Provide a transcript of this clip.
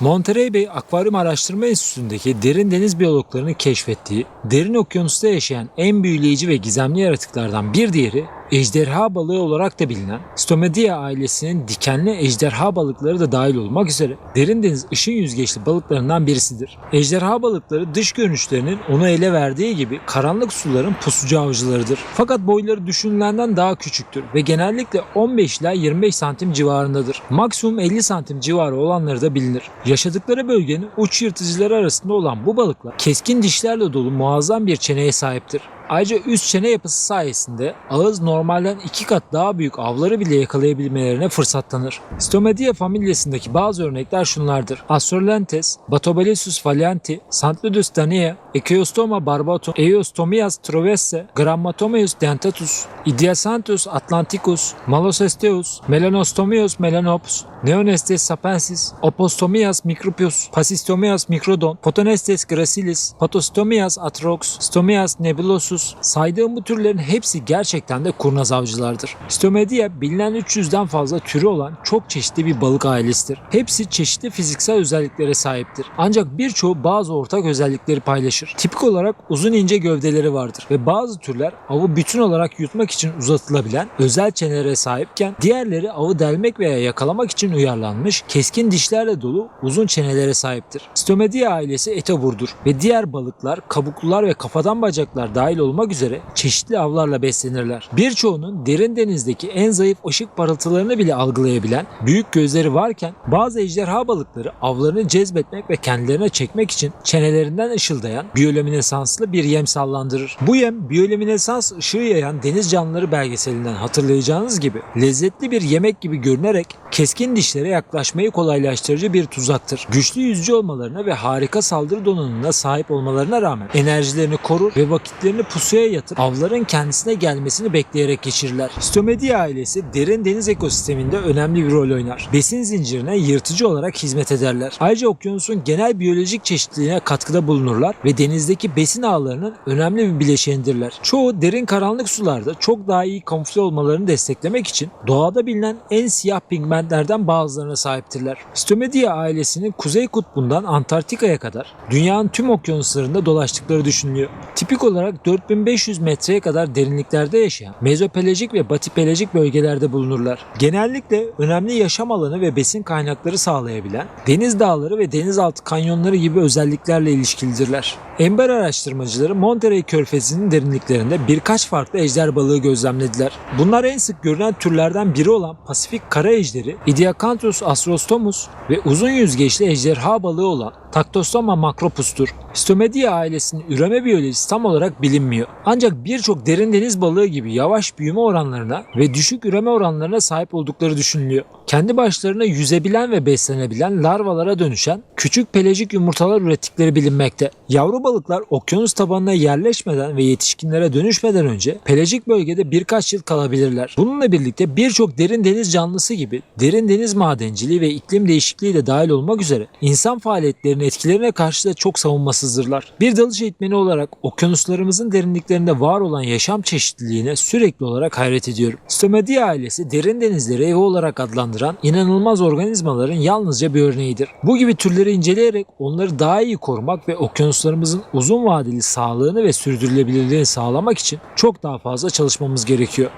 Monterey Bay Akvaryum Araştırma Enstitüsü'ndeki derin deniz biyologlarını keşfettiği, derin okyanusta yaşayan en büyüleyici ve gizemli yaratıklardan bir diğeri ejderha balığı olarak da bilinen Stomedia ailesinin dikenli ejderha balıkları da dahil olmak üzere derin deniz ışın yüzgeçli balıklarından birisidir. Ejderha balıkları dış görünüşlerinin onu ele verdiği gibi karanlık suların pusucu avcılarıdır. Fakat boyları düşünülenden daha küçüktür ve genellikle 15 ila 25 santim civarındadır. Maksimum 50 santim civarı olanları da bilinir. Yaşadıkları bölgenin uç yırtıcıları arasında olan bu balıklar keskin dişlerle dolu muazzam bir çeneye sahiptir. Ayrıca üst çene yapısı sayesinde ağız normalden iki kat daha büyük avları bile yakalayabilmelerine fırsat tanır. Stomedia familyasındaki bazı örnekler şunlardır. Astrolentes, Batobalesus valianti, Santludus danea, Echiostoma barbatum, Eostomias trovesse, Grammatomeus dentatus, Idiasanthus atlanticus, Malocesteus, Melanostomius melanops, Neonestes sapensis, Opostomias micropius, Pasistomias microdon, Photonestes gracilis, Patostomias atrox, Stomias nebulosus. Saydığım bu türlerin hepsi gerçekten de kurnaz avcılardır. Stomedia bilinen 300'den fazla türü olan çok çeşitli bir balık ailesidir. Hepsi çeşitli fiziksel özelliklere sahiptir. Ancak birçoğu bazı ortak özellikleri paylaşır. Tipik olarak uzun ince gövdeleri vardır ve bazı türler avı bütün olarak yutmak için uzatılabilen özel çenelere sahipken diğerleri avı delmek veya yakalamak için uyarlanmış keskin dişlerle dolu uzun çenelere sahiptir. Stomedia ailesi etoburdur ve diğer balıklar, kabuklular ve kafadan bacaklar dahil olmak üzere çeşitli avlarla beslenirler. Birçoğunun derin denizdeki en zayıf ışık parıltılarını bile algılayabilen büyük gözleri varken bazı ejderha balıkları avlarını cezbetmek ve kendilerine çekmek için çenelerinden ışıldayan biyolüminesanslı bir yem sallandırır. Bu yem biyolüminesans ışığı yayan deniz canlıları belgeselinden hatırlayacağınız gibi lezzetli bir yemek gibi görünerek keskin dişlere yaklaşmayı kolaylaştırıcı bir tuzaktır. Güçlü yüzücü olmalarına ve harika saldırı donanımına sahip olmalarına rağmen enerjilerini korur ve vakitlerini pusuya yatırıp avların kendisine gelmesini bekleyerek geçirirler. Stomedia ailesi derin deniz ekosisteminde önemli bir rol oynar. Besin zincirine yırtıcı olarak hizmet ederler. Ayrıca okyanusun genel biyolojik çeşitliliğine katkıda bulunurlar ve denizdeki besin ağlarının önemli bir bileşenidirler. Çoğu derin karanlık sularda çok daha iyi kamufle olmalarını desteklemek için doğada bilinen en siyah pigmentlerden bazılarına sahiptirler. Stomedia ailesinin kuzey kutbundan Antarktika'ya kadar dünyanın tüm okyanuslarında dolaştıkları düşünülüyor. Tipik olarak 4500 metreye kadar derinliklerde yaşayan mezopelajik ve batipelajik bölgelerde bulunurlar. Genellikle önemli yaşam alanı ve besin kaynakları sağlayabilen deniz dağları ve denizaltı kanyonları gibi özelliklerle ilişkilidirler. Ember araştırmacıları Monterey Körfezi'nin derinliklerinde birkaç farklı ejder balığı gözlemlediler. Bunlar en sık görülen türlerden biri olan Pasifik kara ejderi, Idiacanthus asrostomus ve uzun yüzgeçli ejderha balığı olan Taktostoma macropus'tur. Stomedia ailesinin üreme biyolojisi tam olarak bilinmiyor. Ancak birçok derin deniz balığı gibi yavaş büyüme oranlarına ve düşük üreme oranlarına sahip oldukları düşünülüyor. Kendi başlarına yüzebilen ve beslenebilen larvalara dönüşen küçük pelajik yumurtalar ürettikleri bilinmekte. Yavru balıklar okyanus tabanına yerleşmeden ve yetişkinlere dönüşmeden önce pelajik bölgede birkaç yıl kalabilirler. Bununla birlikte birçok derin deniz canlısı gibi derin deniz madenciliği ve iklim değişikliği de dahil olmak üzere insan faaliyetlerinin etkilerine karşı da çok savunmasızdırlar. Bir dalış eğitmeni olarak okyanuslarımızın derinliklerinde var olan yaşam çeşitliliğine sürekli olarak hayret ediyorum. Stomedia ailesi derin denizleri evi olarak adlandıran inanılmaz organizmaların yalnızca bir örneğidir. Bu gibi türleri inceleyerek onları daha iyi korumak ve okyanuslarımızın uzun vadeli sağlığını ve sürdürülebilirliğini sağlamak için çok daha fazla çalışmamız gerekiyor.